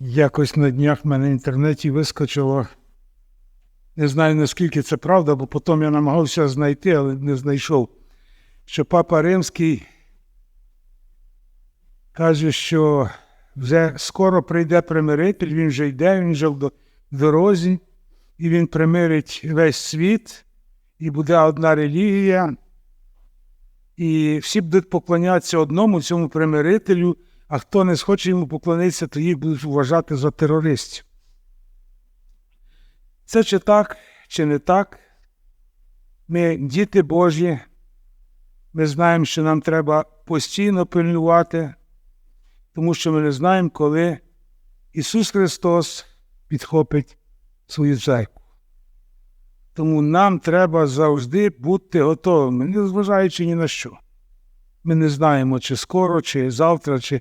Якось на днях в мене в інтернеті вискочило. Не знаю, наскільки це правда, бо потім я намагався знайти, але не знайшов. Що Папа Римський каже, що вже скоро прийде примиритель, він вже йде, він вже в до- дорозі, і він примирить весь світ, і буде одна релігія, і всі будуть поклонятися одному цьому примирителю, а хто не схоче йому поклонитися, то їх будуть вважати за терористів. Це чи так, чи не так? Ми діти Божі, ми знаємо, що нам треба постійно пильнувати, тому що ми не знаємо, коли Ісус Христос підхопить свою церкву. Тому нам треба завжди бути готовими, не зважаючи ні на що. Ми не знаємо, чи скоро, чи завтра, чи,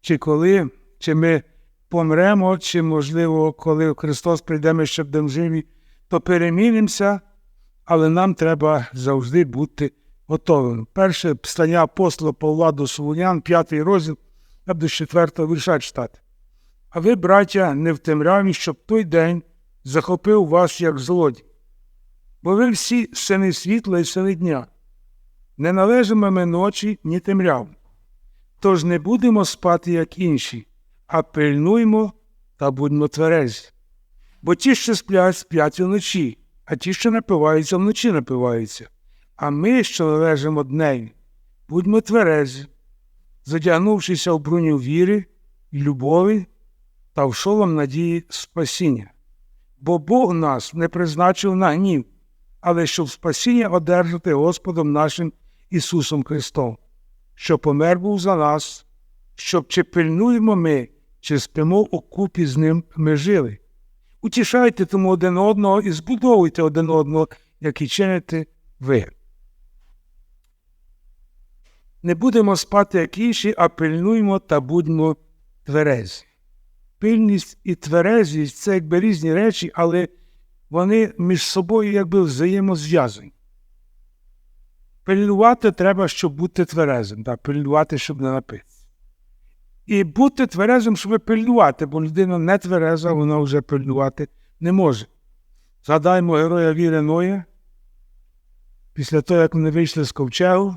чи коли, чи ми помремо, чи, можливо, коли Христос прийде, ми ще будемо живі, то перемінимося, але нам треба завжди бути готовими. Перше писання апостола Павла до Солунян, п'ятий розділ, я буду з четвертого вірша читати. А ви, браття, не в темряві, щоб той день захопив вас як злодій. Бо ви всі сини світла і сини дня, не належимо ми ночі, ні темряв. Тож не будемо спати, як інші, а пильнуймо та будьмо тверезі. Бо ті, що сплять, сплять уночі, а ті, що напиваються, вночі напиваються. А ми, що належимо дневі, будьмо тверезі, задягнувшися в броню віри, любові та в шолом надії спасіння. Бо Бог нас не призначив на гнів, але щоб спасіння одержати Господом нашим Ісусом Христом, що помер був за нас, щоб чи пильнуємо ми, чи спимо у купі з ним ми жили. Утішайте тому один одного і збудовуйте один одного, як і чините ви. Не будемо спати, як інші, а пильнуймо та будьмо тверезі. Пильність і тверезість це якби різні речі, але вони між собою якби взаємозв'язані. Пильнувати треба, щоб бути тверезим, так, пильнувати, щоб не напитися. І бути тверезим, щоб пильнувати, бо людина не твереза, вона вже пильнувати не може. Згадаймо героя віри Ноя. Після того, як вони вийшли з ковчегу,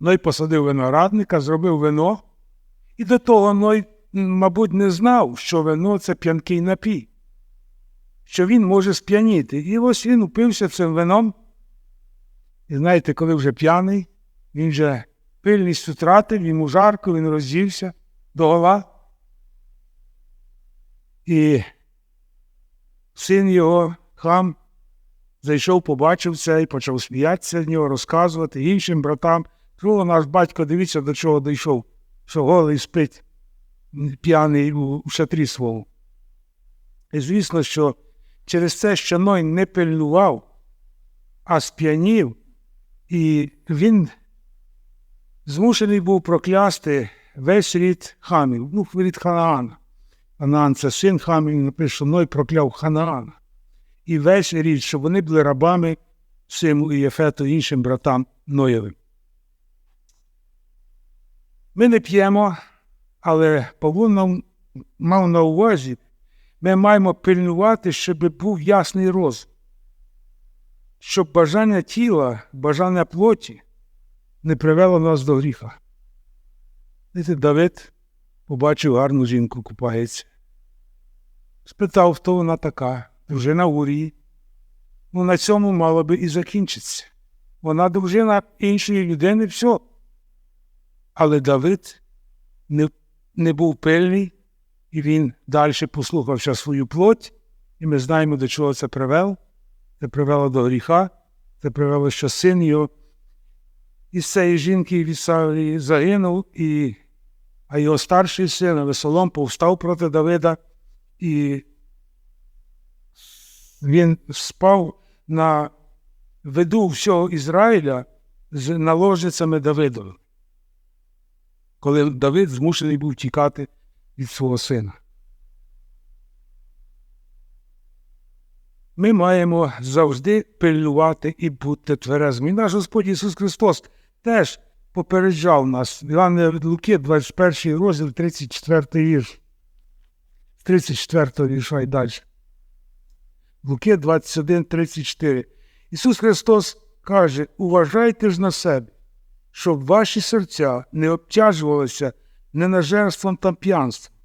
Ной посадив виноградника, зробив вино, і до того Ной, мабуть, не знав, що вино це п'янкий напій, що він може сп'яніти. І ось він упився цим вином. І знаєте, коли вже п'яний, він вже пильність втратив, йому жарко, він роздівся догола. І син його, хам, зайшов, побачив це і почав сміятися з нього, розказувати іншим братам. Що наш батько, дивіться, до чого дійшов, що голий спить п'яний у шатрі свого. І звісно, що через це, що Ной не пильнував, а сп'янів, і він змушений був проклясти весь рід хамів, ну, рід Ханаана. Ханаан це син хамів, він напише, Ной прокляв Ханаана. І весь рід, щоб вони були рабами Симу і Єфету іншим братам Ноєвим. Ми не п'ємо, але Павло мав на увазі, ми маємо пильнувати, щоб був ясний розум, щоб бажання тіла, бажання плоті не привело нас до гріха. Давид побачив гарну жінку, купається. Спитав, хто вона така, дружина Урії. Ну, на цьому мало би і закінчитися. Вона дружина іншої людини, все. Але Давид не, не був пильний, і він далі послухався свою плоть, і ми знаємо, до чого це привело. Це привело до гріха, це привело, що син його із цієї жінки від Савії загинув, і, а його старший син Весолом повстав проти Давида, і він спав на виду всього Ізраїля з наложницями Давидовими коли Давид змушений був тікати від свого сина. Ми маємо завжди пильнувати і бути тверезими. І наш Господь Ісус Христос теж попереджав нас. Івана Луки, 21 розділ, 34 вірш. 34 вірша і далі. Луки 21, 34. Ісус Христос каже: Уважайте ж на себе, щоб ваші серця не обтяжувалися ненажерством та п'янством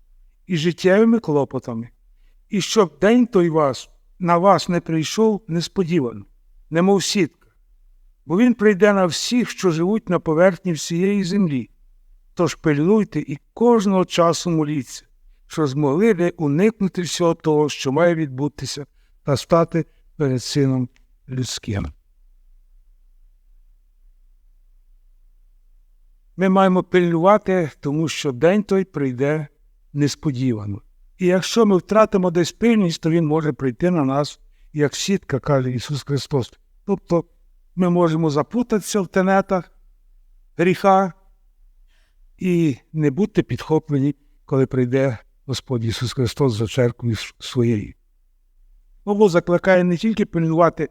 і життєвими клопотами, і щоб день той вас на вас не прийшов несподівано, немов сітка, бо він прийде на всіх, що живуть на поверхні всієї землі. Тож пильнуйте і кожного часу моліться, що змогли ви уникнути всього того, що має відбутися, та стати перед Сином людським. Ми маємо пильнувати, тому що день той прийде несподівано. І якщо ми втратимо десь пильність, то Він може прийти на нас, як сітка, каже Ісус Христос. Тобто ми можемо запутатися в тенетах гріха і не бути підхоплені, коли прийде Господь Ісус Христос за церквою своєю. Бог закликає не тільки пильнувати,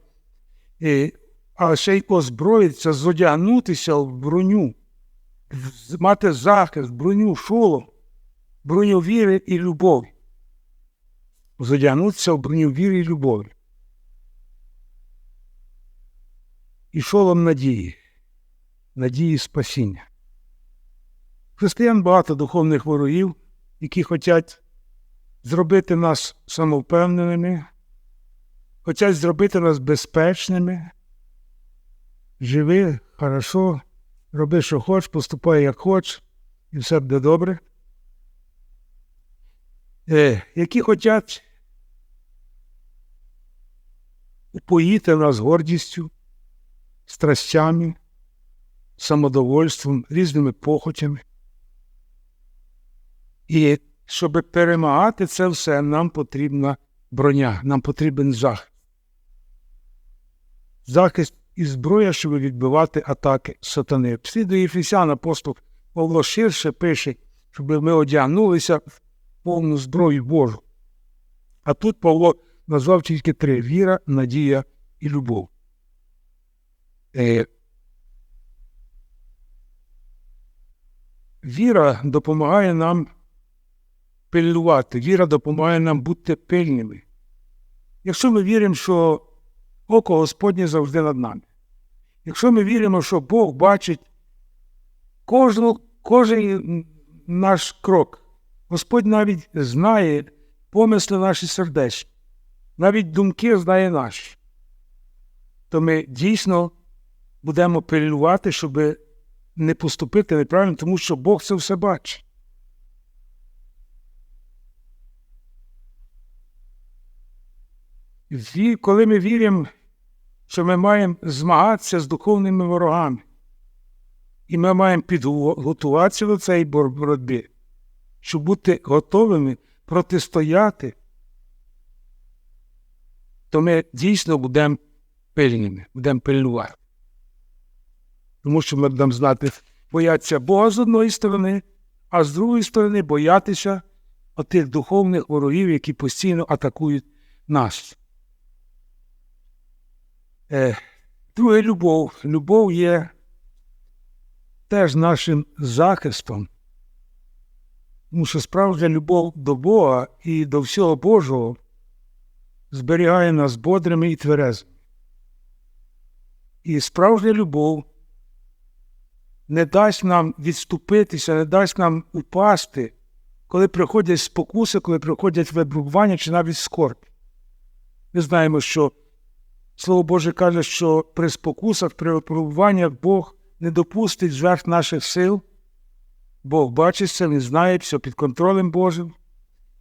е, а ще й озброїтися, зодягнутися в броню, мати захист, броню, шолом, броню віри і любові. Зодягнутися в броню віри і любові. І шолом надії, надії спасіння. Християн багато духовних ворогів, які хочуть зробити нас самовпевненими, хочуть зробити нас безпечними. Живи, хорошо, роби, що хочеш, поступай, як хочеш, і все буде добре. Е, Які хочуть упоїти нас гордістю, страстями, самодовольством, різними похотями. І щоб перемагати це все, нам потрібна броня, нам потрібен захист. Захист і зброя, щоб відбивати атаки сатани. Слідує Єфесян апостол Павло ширше пише, щоб ми одягнулися повну зброю Божу. А тут Павло назвав тільки три віра, надія і любов. Е, Віра допомагає нам пильнувати, віра допомагає нам бути пильними. Якщо ми віримо, що око Господнє завжди над нами, якщо ми віримо, що Бог бачить кожну, кожен наш крок, Господь навіть знає помисли наші сердечні, навіть думки знає наші, то ми дійсно будемо пильнувати, щоб не поступити неправильно, тому що Бог це все бачить. Коли ми віримо, що ми маємо змагатися з духовними ворогами, і ми маємо підготуватися до цієї боротьби, щоб бути готовими протистояти, то ми дійсно будемо пильними, будемо пильнувати. Тому що ми будемо знати, бояться Бога з одної сторони, а з другої сторони боятися отих духовних ворогів, які постійно атакують нас. Е, Друге любов. Любов є теж нашим захистом. Тому що справжня любов до Бога і до всього Божого зберігає нас бодрими і тверезими. І справжня любов не дасть нам відступитися, не дасть нам упасти, коли приходять спокуси, коли приходять випробування чи навіть скорб. Ми знаємо, що Слово Боже каже, що при спокусах, при випробуваннях Бог не допустить зверх наших сил. Бог бачить це, Він знає все під контролем Божим.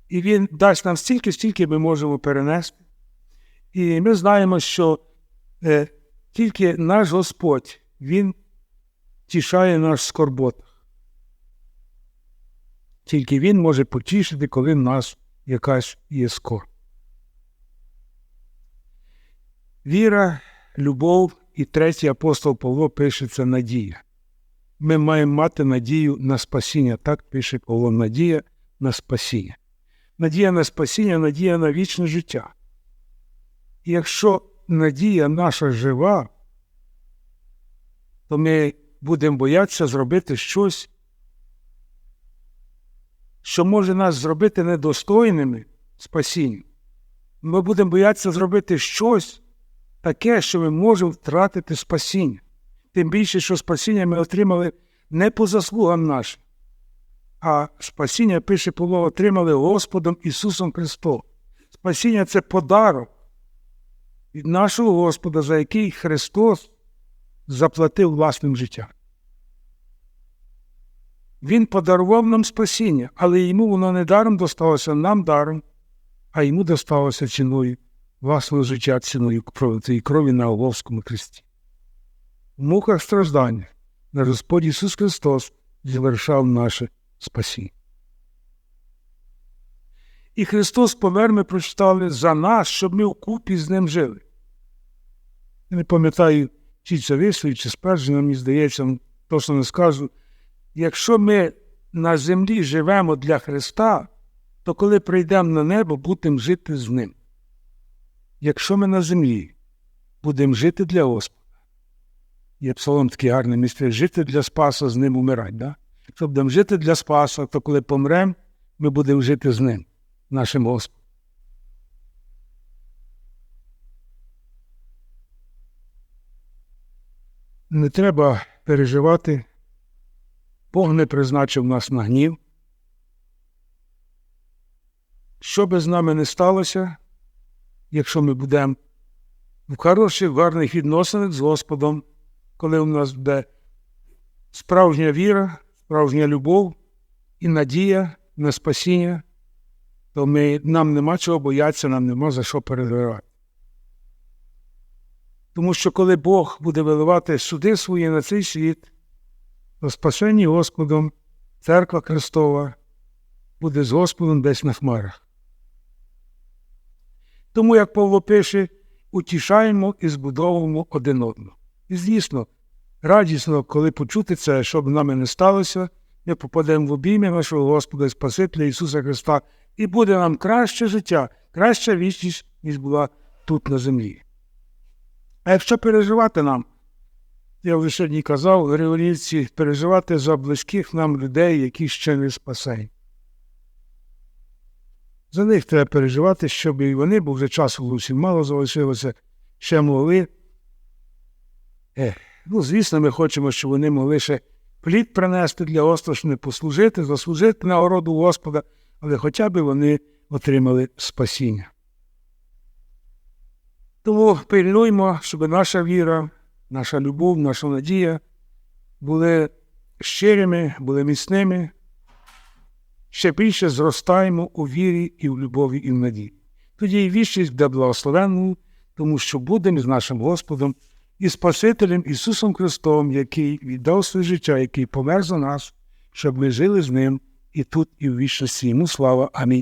І Він дасть нам стільки, стільки ми можемо перенести. І ми знаємо, що е, тільки наш Господь, Він тішає наш скорботах. Тільки Він може потішити, коли в нас якась є скорб. Віра, любов і третій апостол Павло пише це надія. Ми маємо мати надію на спасіння. Так пише Павло надія на спасіння. Надія на спасіння, надія на вічне життя. І якщо надія наша жива, то ми будемо боятися зробити щось, що може нас зробити недостойними спасіння. Ми будемо боятися зробити щось таке, що ми можемо втратити спасіння. Тим більше, що спасіння ми отримали не по заслугам нашим, а спасіння, пише Павло, отримали Господом Ісусом Христом. Спасіння це подарок від нашого Господа, за який Христос заплатив власним життям. Він подарував нам спасіння, але йому воно не даром досталося нам даром, а йому досталося ціною власного життя, ціною пролитої крові на Оголовському хресті. В муках страждання наш Господь Ісус Христос завершав наше спасіння. І Христос помер, ми прочитали за нас, щоб ми вкупі з ним жили. Я не пам'ятаю, чи це вислів, чи спереджено, мені здається, точно не скажу. Якщо ми на землі живемо для Христа, то коли прийдемо на небо, будемо жити з Ним. Якщо ми на землі будемо жити для Господа, є псалом такий гарний місце, жити для Спаса, з ним умирати. Да? Якщо будемо жити для Спаса, то коли помремо, ми будемо жити з ним, нашим Господом. Не треба переживати. Бог не призначив нас на гнів. Що би з нами не сталося, якщо ми будемо в хороших, гарних відносинах з Господом, коли у нас буде справжня віра, справжня любов і надія на спасіння, то ми, нам нема чого боятися, нам нема за що переживати. Тому що коли Бог буде виливати суди свої на цей світ, то спасені Господом Церква Христова буде з Господом десь на хмарах. Тому, як Павло пише, утішаємо і збудовуємо один одного. І звісно, радісно, коли почути це, щоб нами не сталося, ми попадемо в обійми нашого Господа Спасителя Ісуса Христа, і буде нам краще життя, краща вічність, ніж була тут на землі. А якщо переживати нам, я вже сьогодні казав, революції переживати за близьких нам людей, які ще не спасені. За них треба переживати, щоб і вони, бо вже часу зовсім мало залишилося, ще могли. Ех, ну, звісно, ми хочемо, щоб вони могли ще плід принести для Осташни, послужити, заслужити нагороду Господа, але хоча б вони отримали спасіння. Тому пильнуймо, щоб наша віра, наша любов, наша надія були щирими, були міцними, ще більше зростаємо у вірі і в любові, і в надії. Тоді і вічність буде благословенною, тому що будемо з нашим Господом і Спасителем Ісусом Христом, який віддав своє життя, який помер за нас, щоб ми жили з Ним і тут, і в вічності. Йому слава. Амінь.